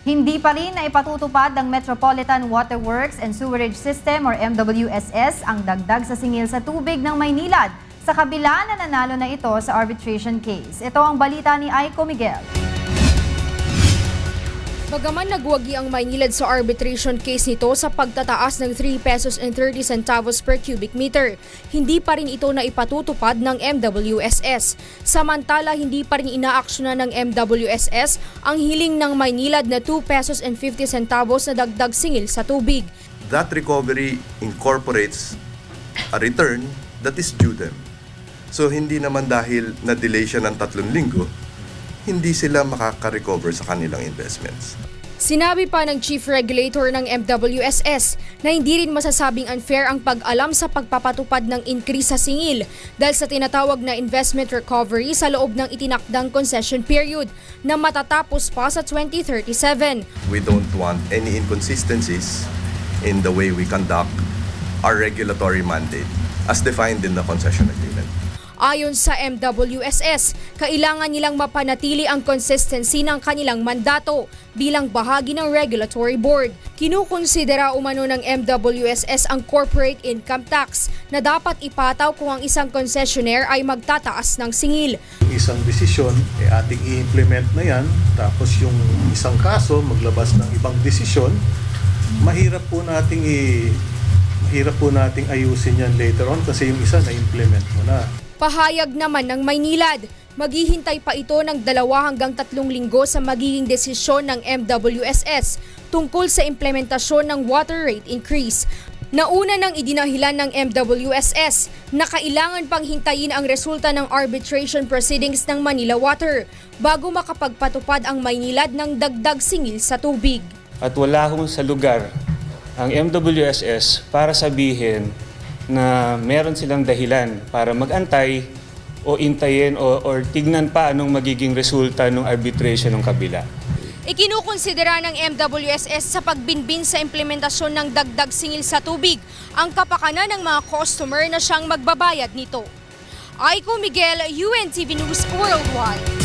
Hindi pa rin na ipatutupad ng Metropolitan Water Works and Sewerage System or MWSS ang dagdag sa singil sa tubig ng Maynilad sa kabila na nanalo na ito sa arbitration case. Ito ang balita ni Aiko Miguel. Bagaman nagwagi ang Maynilad sa arbitration case nito sa pagtataas ng 3 pesos and 30 centavos per cubic meter, hindi pa rin ito na ipatutupad ng MWSS. Samantala, hindi pa rin inaaksyonan ng MWSS ang hiling ng Maynilad na 2 pesos and 50 centavos na dagdag singil sa tubig. that recovery incorporates a return that is due them. So hindi naman dahil na-delay siya ng tatlong linggo, hindi sila makaka-recover sa kanilang investments. Sinabi pa ng Chief Regulator ng MWSS na hindi rin masasabing unfair ang pag-alam sa pagpapatupad ng increase sa singil dahil sa tinatawag na investment recovery sa loob ng itinakdang concession period na matatapos pa sa 2037. We don't want any inconsistencies in the way we conduct our regulatory mandate as defined in the concession agreement. Ayon sa MWSS, kailangan nilang mapanatili ang consistency ng kanilang mandato bilang bahagi ng regulatory board. Kinukonsidera umano ng MWSS ang corporate income tax na dapat ipataw kung ang isang concessionaire ay magtataas ng singil. isang desisyon, eh, ating i-implement na yan. Tapos yung isang kaso, maglabas ng ibang desisyon, mahirap po nating i mahirap po nating ayusin yan later on kasi yung isa na-implement mo na. Pahayag naman ng Maynilad, maghihintay pa ito ng dalawa hanggang tatlong linggo sa magiging desisyon ng MWSS tungkol sa implementasyon ng water rate increase. Nauna nang idinahilan ng MWSS na kailangan pang hintayin ang resulta ng arbitration proceedings ng Manila Water bago makapagpatupad ang Maynilad ng dagdag singil sa tubig. at wala hong sa lugar ang MWSS para sabihin na meron silang dahilan para magantay o intayin o or tignan pa anong magiging resulta ng arbitration ng kabila. Ikinukonsidera ng MWSS sa pagbinbin sa implementasyon ng dagdag singil sa tubig ang kapakanan ng mga customer na siyang magbabayad nito. Aiko Miguel, UNTV News Worldwide.